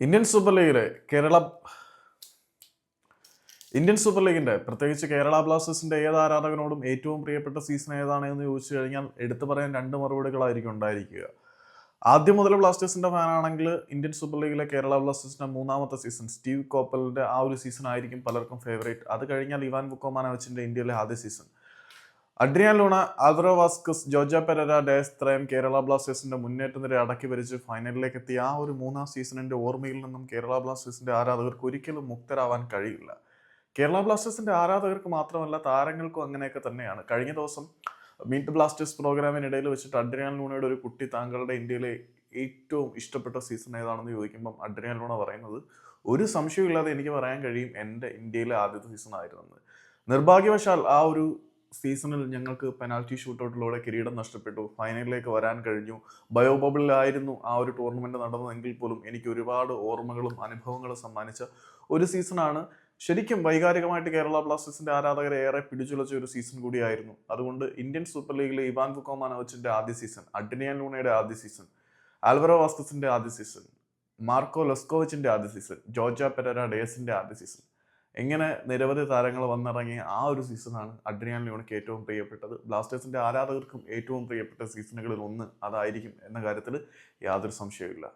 Indian super ലീഗിലെ Kerala Indian super ലീഗിന്റെ പ്രത്യേകിച്ച് കേരള ബ്ലാസ്റ്റേഴ്സിന്റെ ഏത് ആരാധകനോടും ഏറ്റവും പ്രിയപ്പെട്ട സീസൺ ഏതാണ് എന്ന് ചോദിച്ചു കഴിഞ്ഞാൽ എടുത്തു പറയാൻ രണ്ട് മറുപടികളായിരിക്കും ഉണ്ടായിരിക്കുക. ആദ്യം മുതൽ ബ്ലാസ്റ്റേഴ്സിന്റെ ഫാനാണെങ്കിൽ ഇന്ത്യൻ സൂപ്പർ ലീഗിലെ കേരള ബ്ലാസ്റ്റേഴ്സിന്റെ മൂന്നാമത്തെ സീസൺ സ്റ്റീവ് കോപ്പലിന്റെ ആ ഒരു സീസൺ ആയിരിക്കും പലർക്കും ഫേവറേറ്റ് അത് കഴിഞ്ഞാൽ ഇവാൻ ബുക്കോമാനോവിച്ചിന്റെ ഇന്ത്യയിലെ ആദ്യ season Adrian Luna Alvaro Vazquez Jorge Pereyra ത്രയം Kerala ബ്ലാസ്റ്റേഴ്സിന്റെ മുന്നേറ്റ നിര അടക്കി വരിച്ച് ഫൈനലിലേക്ക് എത്തിയ ആ ഒരു മൂന്നാം സീസണിന്റെ ഓർമ്മയിൽ നിന്നും കേരള ബ്ലാസ്റ്റേഴ്സിന്റെ ആരാധകർക്ക് ഒരിക്കലും മുക്തരാവാൻ കഴിയില്ല. കേരള ബ്ലാസ്റ്റേഴ്സിന്റെ ആരാധകർക്ക് മാത്രമല്ല താരങ്ങൾക്കും അങ്ങനെയൊക്കെ തന്നെയാണ്. കഴിഞ്ഞ ദിവസം മീറ്റ് ബ്ലാസ്റ്റേഴ്സ് പ്രോഗ്രാമിനിടയിൽ വെച്ചിട്ട് അഡ്രിയാൻ ലൂണയുടെ ഒരു കുട്ടി താങ്കളുടെ ഇന്ത്യയിലെ ഏറ്റവും ഇഷ്ടപ്പെട്ട സീസൺ ഏതാണെന്ന് ചോദിക്കുമ്പം അഡ്രിയാൻ ലൂണ പറയുന്നത് ഒരു സംശയമില്ലാതെ എനിക്ക് പറയാൻ കഴിയും എന്റെ ഇന്ത്യയിലെ ആദ്യത്തെ സീസൺ ആയിരുന്നു നിർഭാഗ്യവശാൽ ആ ഒരു സീസണിൽ ഞങ്ങൾക്ക് പെനാൽറ്റി ഷൂട്ടൗട്ടിലൂടെ കിരീടം നഷ്ടപ്പെട്ടു. ഫൈനലിലേക്ക് വരാൻ കഴിഞ്ഞു. ബയോ ബബിളിലായിരുന്നു ആ ഒരു ടൂർണമെന്റ് നടന്നതെങ്കിൽ പോലും എനിക്ക് ഒരുപാട് ഓർമ്മകളും അനുഭവങ്ങളും സമ്മാനിച്ച ഒരു സീസണാണ്. ശരിക്കും വൈകാരികമായിട്ട് കേരള ബ്ലാസ്റ്റേഴ്സിന്റെ ആരാധകരെ ഏറെ പിടിച്ചുലച്ച ഒരു സീസൺ കൂടിയായിരുന്നു. അതുകൊണ്ട് ഇന്ത്യൻ സൂപ്പർ ലീഗിലെ ഇവാൻ ബുക്കോമാനോവിച്ചിന്റെ ആദ്യ സീസൺ അഡ്രിയാൻ ലൂണയുടെ ആദ്യ സീസൺ ആൽവറോ വാസ്കസിന്റെ ആദ്യ സീസൺ മാർക്കോ ലൊസ്കോവിച്ചിന്റെ ആദ്യ സീസൺ ജോർജ പെരര ഡേസിന്റെ ആദ്യ സീസൺ. ഇങ്ങനെ നിരവധി താരങ്ങൾ വന്നിറങ്ങിയ ആ ഒരു സീസണാണ് അഡ്രിയാൻ ലിയോണിക്ക് ഏറ്റവും പ്രിയപ്പെട്ടത്. ബ്ലാസ്റ്റേഴ്സിന്റെ ആരാധകർക്കും ഏറ്റവും പ്രിയപ്പെട്ട സീസണുകളിൽ ഒന്ന് അതായിരിക്കും എന്ന കാര്യത്തിൽ യാതൊരു സംശയവുമില്ല.